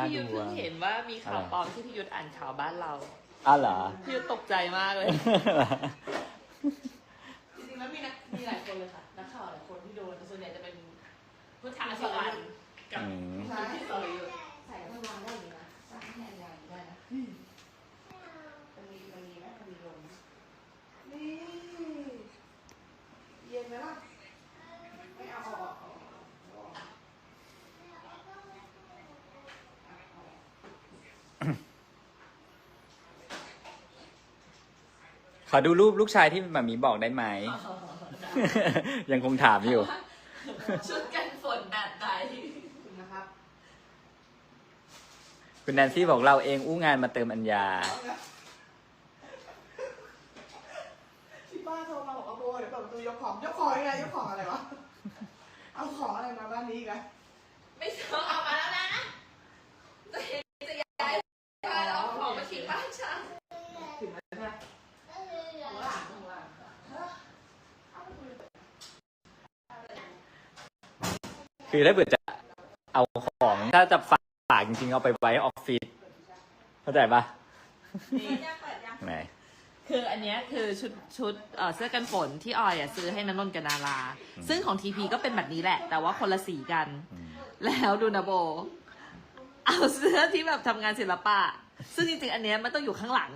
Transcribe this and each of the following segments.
ห้าพี่ดยุทธวเพิ่งง เห็นว่ามีข่าวอะไรปลอมที่พี่ยุทธอ่านข่าวบ้านเราอ้าวเหรอ พี่ยุทธตกใจมากเลย จริงๆแล้วมีนักมีหลายคนเลยค่ะนักข่าวหลายคนที่โดนแต่ส่วนใหญ่จะเป็นพุทธาสวรรค์กับอืม พี่สรยุทธ์ใส่แล้วมันวางได้อยู่นะวางให้อันใหญ่ได้นะมันมีมันมีไหมมันมีลมนี่เย็นไหมล่ะไม่เอาออกเอาออกเอาออกเอาออก ขอดูรูปลูกชายที่หมามีบอกได้ไหม ยังคงถามอยู่ ชุดกันฝนแบบไหนคุณนะครับคุณแนนซี่บอกเราเองอู้งานมาเติมอัญญา ที่บ้านโทรมาบอกว่าโบเดี๋ยวเปิดประตูยกของยกของยังไงยกของอะไรวะ เอาของอะไรมาบ้านนี้อีกัน ไม่ต้องเอามาแล้วนะ จะเห็นจะย้ายบ้านเอาของมาทิ้งบ้านฉัน ถึงแล้วใช่ไหมของหลานของหลาน คือถ้าเกิดจะเอาของ ถ้าจะฝากจริงๆเอาไปไว้ออฟฟิศเข้าใจปะไหนคืออันเนี้ยคือชุดชุดเอ่อเสื้อกันฝนที่ออยอะซื้อให้นันนนท์กับนารา ซึ่งของทีพีก็เป็นแบบนี้แหละ แต่ว่าคนละสีกัน อืมแล้วดูนะโบ เอาเสื้อที่แบบทำงานศิลปะ ซึ่งจริงๆ อันเนี้ยมันต้องอยู่ข้างหลัง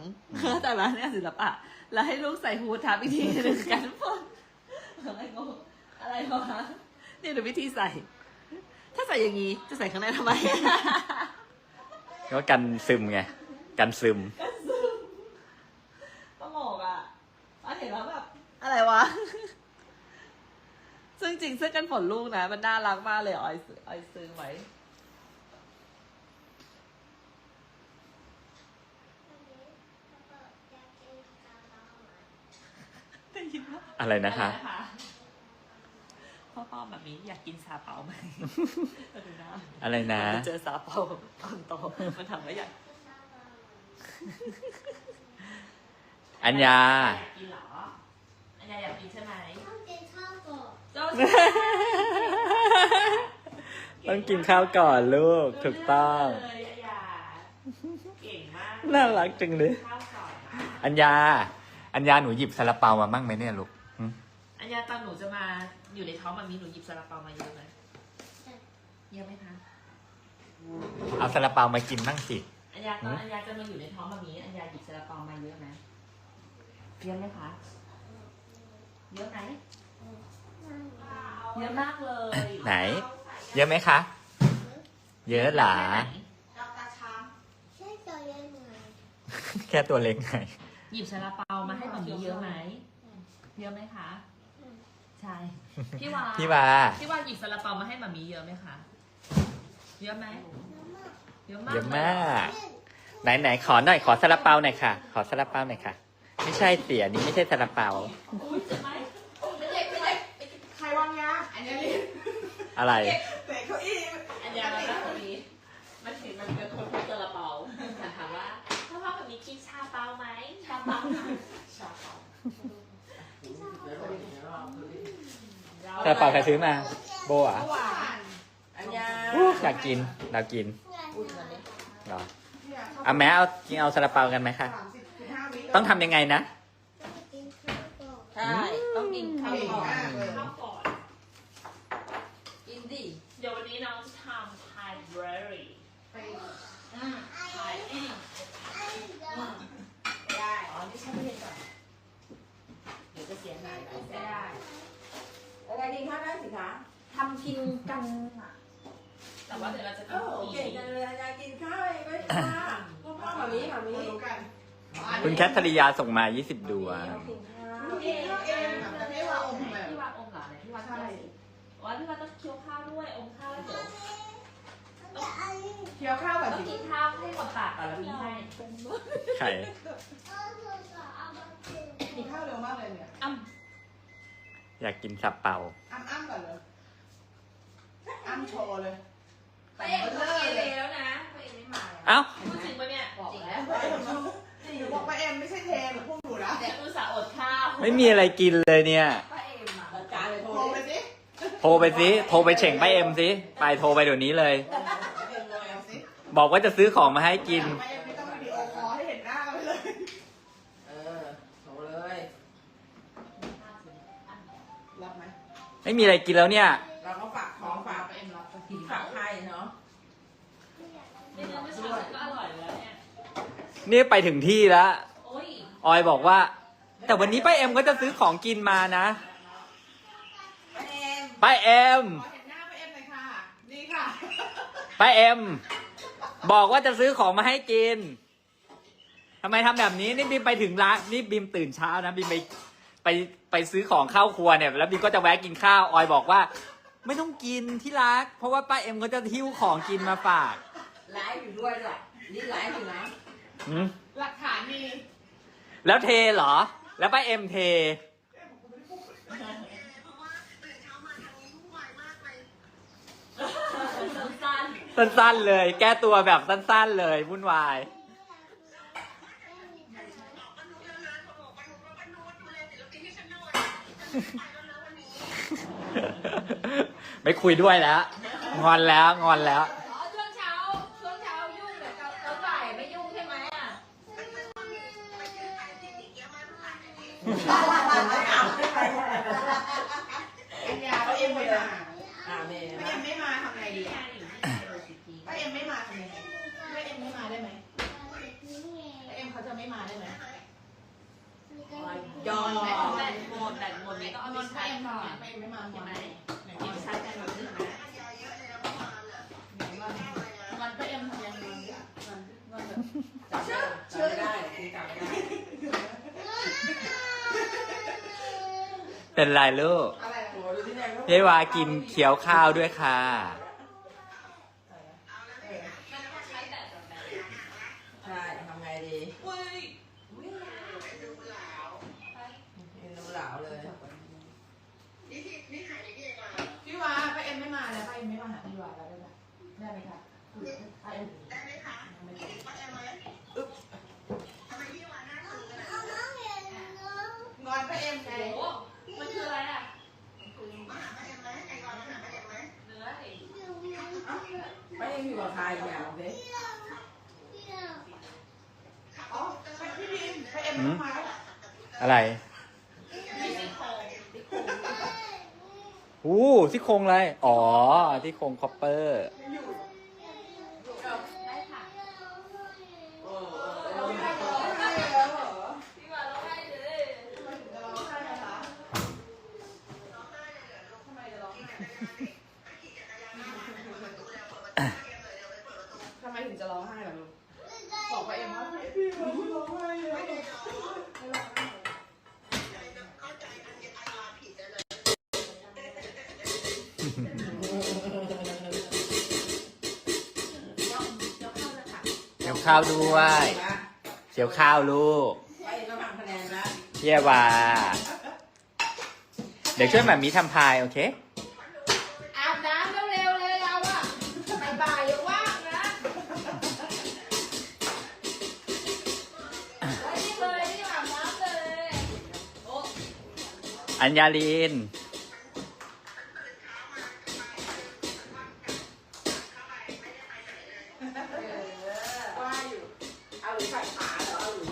แต่ละเนี่ยศิลปะ แล้วให้ลูกใส่ฮูดทับอีกทีหนึ่งกันฝนอะไรงงอะไรวะนี่ดูวิธีใส่ ถ้าใส่อย่างนี้จะใส่ข้างในทำไม ก็กันซึมไง กันซึมตลกอะออยเห็นแล้วแบบ อะไรวะ ซึ่งจริงเสื้อกันฝนลูกนะ มันน่ารักมากเลยออยซื้อออยซื้อไว้ได้ยินปะอะไรนะคะพ่อป้อม แบบนี้อยากกินซาเปาไหมดูนะอะไรนะ เจอซาเปาตอนโตมันทำแล้วอยากอัญญาอยากกินเหรออันยาอยากกินใช่ไหมต้องกินข้าวก่อนเจ้าต้องกินข้าวก่อนลูกถูกต้องเลยอันยาเก่งมากน่ารักจังเลยข้าวก่อนนะอัญญา อัญญาหนูหยิบซาลาเปามามั่งไหมเนี่ยลูกหึอันยาตอนหนูจะมา อยู่ในท้องมันมีหนูหยิบซาลาเปามาเยอะไหมเยอะไหมคะเอาซาลาเปามากินมั่งสิ อันยาตอนหืมอันยาจะมาอยู่ในท้องมันมีอันยาหยิบซาลาเปามาเยอะไหมเยอะไหมคะเยอะไหมเยอะมากเลยไหน เยอะไหมคะ เยอะหลาแค่ไหนดอกตาช้างใช่ตัวเล็กไหมแค่ตัวเล็กไงหยิบซาลาเปามาให้มันมีเยอะไหมเยอะไหมคะ ใช่พี่วาพี่วาพี่วาหยิบซาลาเปามาให้มามีเยอะไหมคะ เยอะไหมเยอะมากเยอะลมากเล่นไหนไหนขอหน่อยขอซาลาเปาหน่อยค่ะ ขอซาลาเปาหน่อยค่ะ ไม่ใช่เสียนี่ไม่ใช่ซาลาเปาอุ้ยเจ็บไหมไม่เด็กไม่เด็กใครวางยาอันนี้รีบอะไรเตะเก้าอี้อันยามาแล้วคนนี้มันเห็นมันเป็นคนพูดซาลาเปาถามถามว่าถ้าพ่อแบบนี้กินชาเปาไหมชาเปาไหมชาเขา ซาลาเปาใครซื้อมา โบอะเมื่อวานอันยาอู้อยากกินเรากินอุ่นวันนี้เหรอเนี่ยเอาแม้เอากินเอาซาลาเปากันไหมคะสามสิบสิบห้าวิต้องทำยังไงนะต้องกินข้าวก่อนใช่ต้องกินข้าวเก่งก่อนมากเลยข้าวก่อนกินดิเดี๋ยววันนี้น้องจะทำไทยเบรรี่ไปไทยเองไอ้เด็กได้ อ๋อ นี่ใช่ไม่ใช่ก่อนเดี๋ยวจะเสียหายไป ไม่ได้อะไรกินข้าวได้สิ คะทำกินกันอะแต่ว่าเดี๋ยวเราจะโอ้กินโหอีเก่งกจังเลยยายกินข้าวเองไหมคะพ่อพ่อแบบนี้แบบนี้รู้กันคุณแคทธริยาส่งมา 20 ดวง กินข้าว เองเองแต่ไม่ว่าอมแบบพี่วาอมเหรอไหนพี่วาใช่ว่าพี่วาต้องเคี้ยวข้าวด้วยอมข้าวแล้วเดี๋ยวจะอันนี้เคี้ยวข้าวแบบต้องสิกินข้าวให้หมดปากก่อนแล้วพี่ให้ไข่เอาตัวต่อเอามากินกินข้าวเร็วมากเลยเนี่ย อ้ำ อยากกินซาเปาอ้ำอ้ำก่อนเลยอ้ำโชว์เลยไปเองก็กินแล้วนะไปเองไม่มาเอ้าพูดจริงปะเนี่ยบอกแล้วหนูบอกว่าเอ็มไม่ใช่เทนหนูพวกหนูนะแต่อุตส่าห์อดข้าวไม่มีอะไรกินเลยเนี่ยป้าเอ็มอะจานเลยโทรไปสิโทรไปสิโทรไปเฉ่งป้าเอ็มสิไปโทรไปเดี๋ยวนี้เลยเอ็มเลยเอาสิบอกว่าจะซื้อของมาให้กิน ไม่มีอะไรกินแล้วเนี่ย เราก็ฝากของฝากเอ็มรับสักทีฝากใครเนาะเนี่ยไม่ชอบก็อร่อยแล้วเนี่ย นี่ไปถึงที่แล้ว โอ้ยออยบอกว่า แต่วันนี้ป้าเอ็มก็จะซื้อของกินมานะไปเองป้าเอ็มขอเห็นหน้าไปเอ็มหน่อยค่ะดีค่ะป้าเอ็มบอกว่าจะซื้อของมาให้กินทำไมทำแบบนี้นี่บิมไปถึงร้านนี่บิมตื่นเช้านะบิมไป ไปไปซื้อของเข้าครัวเนี่ย แล้วบิมก็จะแวะกินข้าวออยบอกว่า ไม่ต้องกินที่รัก เพราะว่าป้าเอ็มก็จะหิ้วของกินมาฝากไลฟ์อยู่ด้วยด้วยนี่ไลฟ์อยู่นะหืมหลักฐานมีแล้วเทเหรอ แล้วป้าเอ็มเท สั้นสั้นๆเลย แก้ตัวแบบสั้นๆเลยวุ่นวาย ไม่คุยด้วยแล้ว งอนแล้วงอนแล้วๆอ๋อช่วงเช้าช่วงเช้ายุ่งแต่ตอนบ่ายไม่ยุ่งใช่ไหมอะเอ็มยาป้าเอ็มไม่มาอ่าเมย์ป้านะเอ็มไม่มาทำไงดีอะป้าเอ็มไม่มาทำไงป้าเอ็มไม่มาได้ไหมป้าเอ็มเขาจะไม่มาได้ไหม ยอม แบตแบตห มดแบตหมดนี้ต้องเอานไปนชาป้าร์เอ็จมก่อนมาไม่มาใช่ไหมไหนเก็บชาร์จแบตหมดใช่ไหมวันก็เอ็มทำยังไงมันมันจับไม่จับไม่ได้คือจับไม่ได้เป็นไรลูกไดูที่ไหนก็เยวากินเคี้ยวข้าวด้วยค่ะ ใช่ทำไงดี อุ้ย เป็นดูหลาวเลย พี่วาป้าเอ็มไม่มาแล้วป้าเอ็ม ไม่มาหาพี่วาแล้วได้ไหมได้ไหมคะป้าเอ็มได้ไหมคะงอนป้าเอ็มไงโอ้มันคืออะไรอะเนื้อดิไม่ยังอยู่กับใครเนี่ยเอาสิอ๋อพี่บินป้าเอ็มไม่มาแล้วอะไร มีซี่โครงซี่โครง อู้ที่โครงอะไร อ๋อที่โครงคอปเปอร์ เคี้ยวข้าวด้วยเคี้ยวข้าวลูกไปก็ทำคะแนนนะเที่ยวาเดี๋ยวช่วยหมามีทำพายโอเค อาบน้ำเร็วๆเลยเราอะบ่ายๆอย่าว่างนะไว้นี่เลยนี่อาบน้ำเลยโอ้อัญญาลิน ใส่ขาเหรอเอาหรือ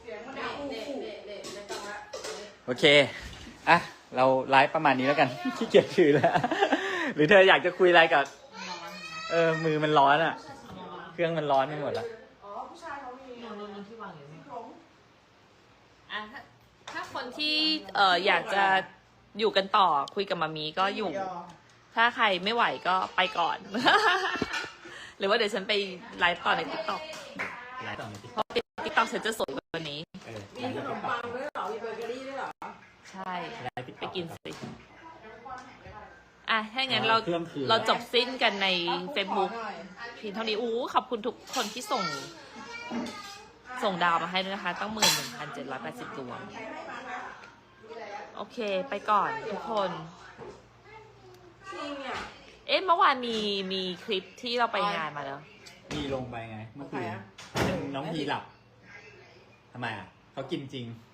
เสียงมันเด็ดักงเด็กเด็กเด็กไม่ต้องละโอเค อะ เราไลฟ์ประมาณนี้แล้วกัน ขี้เกียจถือแล้ว หรือเธออยากจะคุยอะไรกับ เออ มือมันร้อนอะ เครื่องมันร้อนไปหมดแล้ว อ๋อ ผู้ชายเขามี นนนที่วางอยู่นี่โครงอะถ้าถ้า คนที่เอ่ออยากจะอยู่กันต่อคุยกับมามีก็อยู่ ถ้าใครไม่ไหวก็ไปก่อน หรือว่าเดี๋ยวฉันไปไลฟ์ต่อในติ๊กต็อกไลฟ์ต่อในติ๊กเพราะติ๊กต็อกฉันจะสวยกว่าวันนี้ เออมีขนมปังด้วยเหรอ มีเบเกอรี่ด้วยเหรอ ใช่ ไลฟ์ติ๊กไปต็อกกินสิ อะ ถ้างั้นเราเครื่องคืน เราจบสิ้นกันในเฟซ Facebook เพียงเท่านี้อู้ขอบคุณทุกคนที่ส่ง ส่งดาวมาให้ด้วยนะคะ ตั้งหมื่นหนึ่งพันเจ็ดร้อยแปดสิบดวง โอเค ไปก่อนทุกคน จริงเนี่ยเอ๊ะเมื่อวานมีมีคลิปที่เราไปงานมาแล้ว มีลงไปไงเมื่อคืนใครอะซึ่งน้องพีหลับทำไมอะเขากินจริงเ